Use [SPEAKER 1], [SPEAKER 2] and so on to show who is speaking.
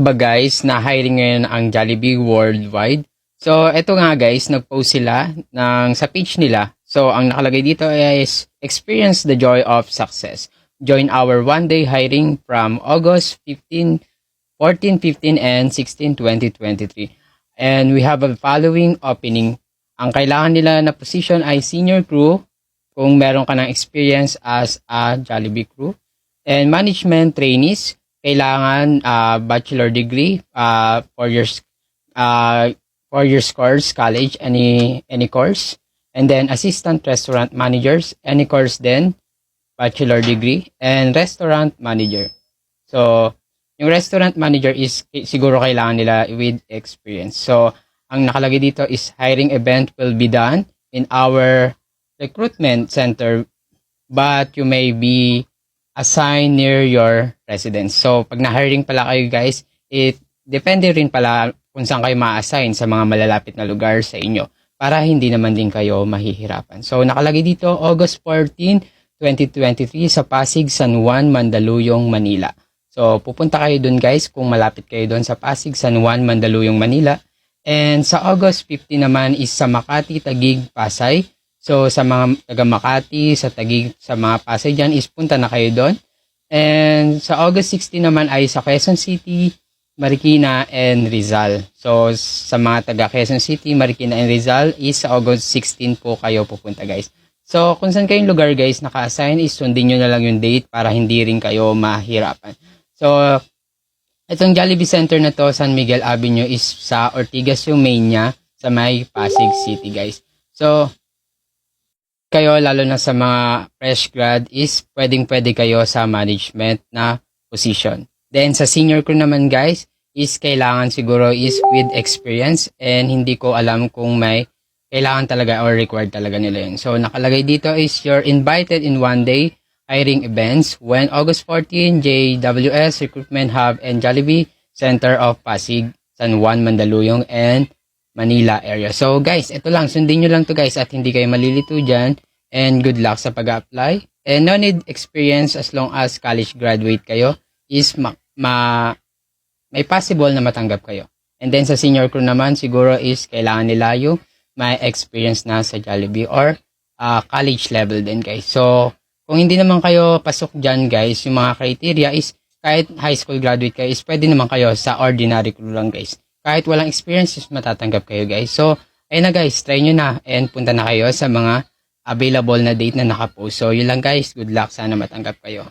[SPEAKER 1] ba guys na hiring ngayon ang Jollibee worldwide? So, eto nga guys, nag-post sila ng, sa page nila. So, ang nakalagay dito is experience the joy of success. Join our one-day hiring from August 15, 14, 15, and 16, 2023. And we have a following opening. Ang kailangan nila na position ay senior crew kung meron ka ng experience as a Jollibee crew. And management trainees, kailangan uh, bachelor degree, uh, four years, uh, four years course, college, any, any course. And then assistant restaurant managers, any course then, bachelor degree, and restaurant manager. So, yung restaurant manager is siguro kailangan nila with experience. So, ang nakalagay dito is hiring event will be done in our recruitment center but you may be assigned near your residence. So, pag na-hiring pala kayo guys, it depende rin pala kung saan kayo ma-assign sa mga malalapit na lugar sa inyo para hindi naman din kayo mahihirapan. So, nakalagay dito August 14, 2023 sa Pasig, San Juan, Mandaluyong, Manila. So, pupunta kayo dun guys kung malapit kayo doon sa Pasig, San Juan, Mandaluyong, Manila. And sa August 15 naman is sa Makati, Tagig, Pasay. So, sa mga taga Makati, sa Tagig, sa mga Pasay dyan is punta na kayo doon. And sa August 16 naman ay sa Quezon City, Marikina, and Rizal. So, sa mga taga Quezon City, Marikina, and Rizal is sa August 16 po kayo pupunta guys. So, kung saan kayong lugar guys naka-assign is sundin nyo na lang yung date para hindi rin kayo mahirapan. So, itong Jollibee Center na to, San Miguel Avenue is sa Ortigas niya sa may Pasig City guys. So, kayo lalo na sa mga fresh grad is pwedeng pwede kayo sa management na position. Then sa senior crew naman guys is kailangan siguro is with experience and hindi ko alam kung may kailangan talaga or required talaga nila yun. So nakalagay dito is you're invited in one day hiring events when August 14 JWS Recruitment Hub and Jollibee Center of Pasig, San Juan, Mandaluyong and Manila area. So guys, ito lang, sundin nyo lang to guys at hindi kayo malilito dyan. And good luck sa pag-apply. And no need experience as long as college graduate kayo is ma, ma may possible na matanggap kayo. And then sa senior crew naman, siguro is kailangan nila yung may experience na sa Jollibee or uh, college level din guys. So, kung hindi naman kayo pasok dyan guys, yung mga criteria is kahit high school graduate kayo is pwede naman kayo sa ordinary crew lang guys. Kahit walang experience is matatanggap kayo guys. So, ayun na guys, try nyo na and punta na kayo sa mga available na date na nakapost. So, yun lang guys. Good luck. Sana matanggap kayo.